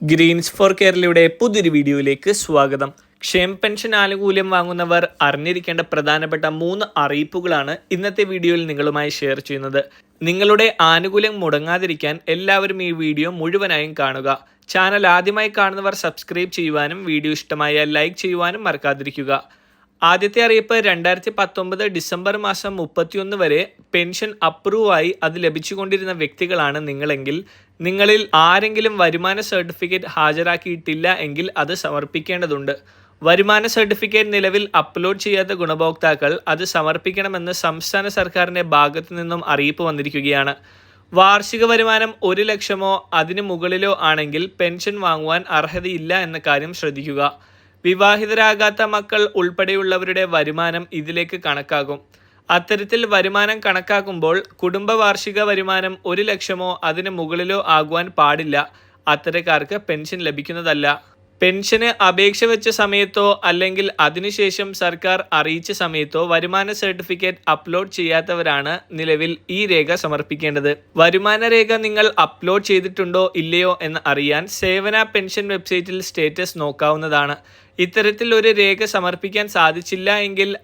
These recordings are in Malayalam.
ഗ്രീൻസ് ഫോർ കേരളയുടെ പുതിയൊരു വീഡിയോയിലേക്ക് സ്വാഗതം. ക്ഷേമ പെൻഷൻ ആനുകൂല്യം വാങ്ങുന്നവർ അറിഞ്ഞിരിക്കേണ്ട പ്രധാനപ്പെട്ട മൂന്ന് അറിയിപ്പുകളാണ് ഇന്നത്തെ വീഡിയോയിൽ നിങ്ങളുമായി ഷെയർ ചെയ്യുന്നത്. നിങ്ങളുടെ ആനുകൂല്യം മുടങ്ങാതിരിക്കാൻ എല്ലാവരും ഈ വീഡിയോ മുഴുവനായും കാണുക. ചാനൽ ആദ്യമായി കാണുന്നവർ സബ്സ്ക്രൈബ് ചെയ്യുവാനും വീഡിയോ ഇഷ്ടമായ ലൈക്ക് ചെയ്യുവാനും മറക്കാതിരിക്കുക. ആദ്യത്തെ അറിയിപ്പ് രണ്ടായിരത്തി പത്തൊമ്പത് ഡിസംബർ മാസം മുപ്പത്തിയൊന്ന് വരെ പെൻഷൻ അപ്രൂവായി അത് ലഭിച്ചുകൊണ്ടിരുന്ന വ്യക്തികളാണ് നിങ്ങളെങ്കിൽ നിങ്ങളിൽ ആരെങ്കിലും വരുമാന സർട്ടിഫിക്കറ്റ് ഹാജരാക്കിയിട്ടില്ല എങ്കിൽ അത് സമർപ്പിക്കേണ്ടതുണ്ട്. വരുമാന സർട്ടിഫിക്കറ്റ് നിലവിൽ അപ്ലോഡ് ചെയ്യാത്ത ഗുണഭോക്താക്കൾ അത് സമർപ്പിക്കണമെന്ന് സംസ്ഥാന സർക്കാരിന്റെ ഭാഗത്തു നിന്നും അറിയിപ്പ് വന്നിരിക്കുകയാണ്. വാർഷിക വരുമാനം ഒരു ലക്ഷമോ അതിനു മുകളിലോ ആണെങ്കിൽ പെൻഷൻ വാങ്ങുവാൻ അർഹതയില്ല എന്ന കാര്യം ശ്രദ്ധിക്കുക. വിവാഹിതരാകാത്ത മക്കൾ ഉൾപ്പെടെയുള്ളവരുടെ വരുമാനം ഇതിലേക്ക് കണക്കാകും. അത്തരത്തിൽ വരുമാനം കണക്കാക്കുമ്പോൾ കുടുംബ വാർഷിക വരുമാനം ഒരു ലക്ഷമോ അതിന് മുകളിലോ ആകുവാൻ പാടില്ല. അത്തരക്കാർക്ക് പെൻഷൻ ലഭിക്കുന്നതല്ല. പെൻഷന് അപേക്ഷ വെച്ച സമയത്തോ അല്ലെങ്കിൽ അതിനുശേഷം സർക്കാർ അറിയിച്ച സമയത്തോ വരുമാന സർട്ടിഫിക്കറ്റ് അപ്ലോഡ് ചെയ്യാത്തവരാണ് നിലവിൽ ഈ രേഖ സമർപ്പിക്കേണ്ടത്. വരുമാന രേഖ നിങ്ങൾ അപ്ലോഡ് ചെയ്തിട്ടുണ്ടോ ഇല്ലയോ എന്ന് അറിയാൻ സേവന പെൻഷൻ വെബ്സൈറ്റിൽ സ്റ്റേറ്റസ് നോക്കാവുന്നതാണ്. ഇത്തരത്തിൽ ഒരു രേഖ സമർപ്പിക്കാൻ സാധിച്ചില്ല എങ്കിൽ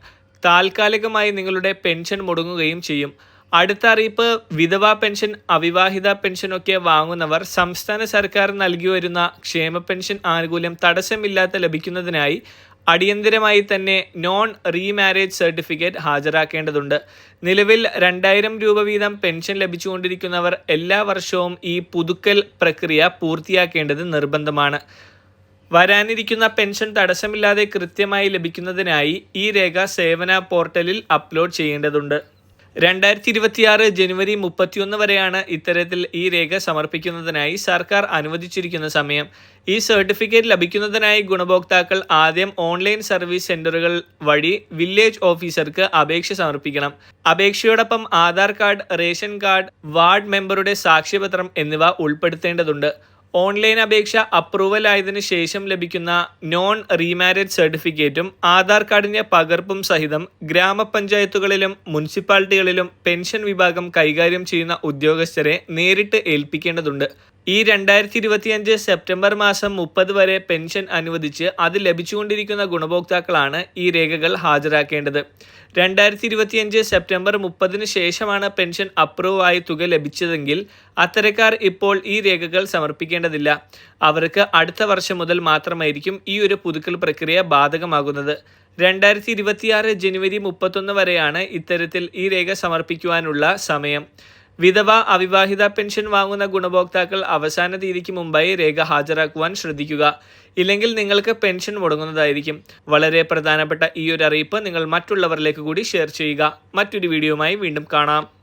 താൽക്കാലികമായി നിങ്ങളുടെ പെൻഷൻ മുടങ്ങുകയും ചെയ്യും. അടുത്ത അറിയിപ്പ് വിധവാ പെൻഷൻ അവിവാഹിത പെൻഷനൊക്കെ വാങ്ങുന്നവർ സംസ്ഥാന സർക്കാർ നൽകി വരുന്ന ക്ഷേമ പെൻഷൻ ആനുകൂല്യം തടസ്സമില്ലാതെ ലഭിക്കുന്നതിനായി അടിയന്തിരമായി തന്നെ നോൺ റീമാരേജ് സർട്ടിഫിക്കറ്റ് ഹാജരാക്കേണ്ടതുണ്ട്. നിലവിൽ രണ്ടായിരം രൂപ വീതം പെൻഷൻ ലഭിച്ചുകൊണ്ടിരിക്കുന്നവർ എല്ലാ വർഷവും ഈ പുതുക്കൽ പ്രക്രിയ പൂർത്തിയാക്കേണ്ടത് നിർബന്ധമാണ്. വരാനിരിക്കുന്ന പെൻഷൻ തടസ്സമില്ലാതെ കൃത്യമായി ലഭിക്കുന്നതിനായി ഈ രേഖ സേവന പോർട്ടലിൽ അപ്ലോഡ് ചെയ്യേണ്ടതുണ്ട്. രണ്ടായിരത്തി ഇരുപത്തിയാറ് ജനുവരി മുപ്പത്തിയൊന്ന് വരെയാണ് ഇത്തരത്തിൽ ഈ രേഖ സമർപ്പിക്കുന്നതിനായി സർക്കാർ അനുവദിച്ചിരിക്കുന്ന സമയം. ഈ സർട്ടിഫിക്കറ്റ് ലഭിക്കുന്നതിനായി ഗുണഭോക്താക്കൾ ആദ്യം ഓൺലൈൻ സർവീസ് സെന്ററുകൾ വഴി വില്ലേജ് ഓഫീസർക്ക് അപേക്ഷ സമർപ്പിക്കണം. അപേക്ഷയോടൊപ്പം Aadhaar card ration card ward മെമ്പറുടെ സാക്ഷ്യപത്രം എന്നിവ ഉൾപ്പെടുത്തേണ്ടതുണ്ട്. ഓൺലൈൻ അപേക്ഷ അപ്രൂവൽ ആയതിനു ശേഷം ലഭിക്കുന്ന നോൺ റീമാരേജ് സർട്ടിഫിക്കറ്റും ആധാർ കാർഡിന്റെ പകർപ്പും സഹിതം ഗ്രാമപഞ്ചായത്തുകളിലും മുനിസിപ്പാലിറ്റികളിലും പെൻഷൻ വിഭാഗം കൈകാര്യം ചെയ്യുന്ന ഉദ്യോഗസ്ഥരെ നേരിട്ട് ഏൽപ്പിക്കേണ്ടതുണ്ട്. ഈ രണ്ടായിരത്തി ഇരുപത്തിയഞ്ച് സെപ്റ്റംബർ മാസം മുപ്പത് വരെ പെൻഷൻ അനുവദിച്ച് അത് ലഭിച്ചുകൊണ്ടിരിക്കുന്ന ഗുണഭോക്താക്കളാണ് ഈ രേഖകൾ ഹാജരാക്കേണ്ടത്. രണ്ടായിരത്തി ഇരുപത്തിയഞ്ച് സെപ്റ്റംബർ മുപ്പതിന് ശേഷമാണ് പെൻഷൻ അപ്രൂവ് ആയി തുക ലഭിച്ചതെങ്കിൽ അത്തരക്കാർ ഇപ്പോൾ ഈ രേഖകൾ സമർപ്പിക്കേണ്ടതില്ല. അവർക്ക് അടുത്ത വർഷം മുതൽ മാത്രമായിരിക്കും ഈ ഒരു പുതുക്കൽ പ്രക്രിയ ബാധകമാകുന്നത്. രണ്ടായിരത്തി ഇരുപത്തിയാറ് ജനുവരി മുപ്പത്തൊന്ന് വരെയാണ് ഇത്തരത്തിൽ ഈ രേഖ സമർപ്പിക്കുവാനുള്ള സമയം. വിധവ അവിവാഹിത പെൻഷൻ വാങ്ങുന്ന ഗുണഭോക്താക്കൾ അവസാന തീയതിക്ക് മുമ്പായി രേഖ ഹാജരാക്കുവാൻ ശ്രദ്ധിക്കുക. ഇല്ലെങ്കിൽ നിങ്ങൾക്ക് പെൻഷൻ മുടങ്ങുന്നതായിരിക്കും. വളരെ പ്രധാനപ്പെട്ട ഈ ഒരു അറിയിപ്പ് നിങ്ങൾ മറ്റുള്ളവരിലേക്ക് കൂടി ഷെയർ ചെയ്യുക. മറ്റൊരു വീഡിയോയുമായി വീണ്ടും കാണാം.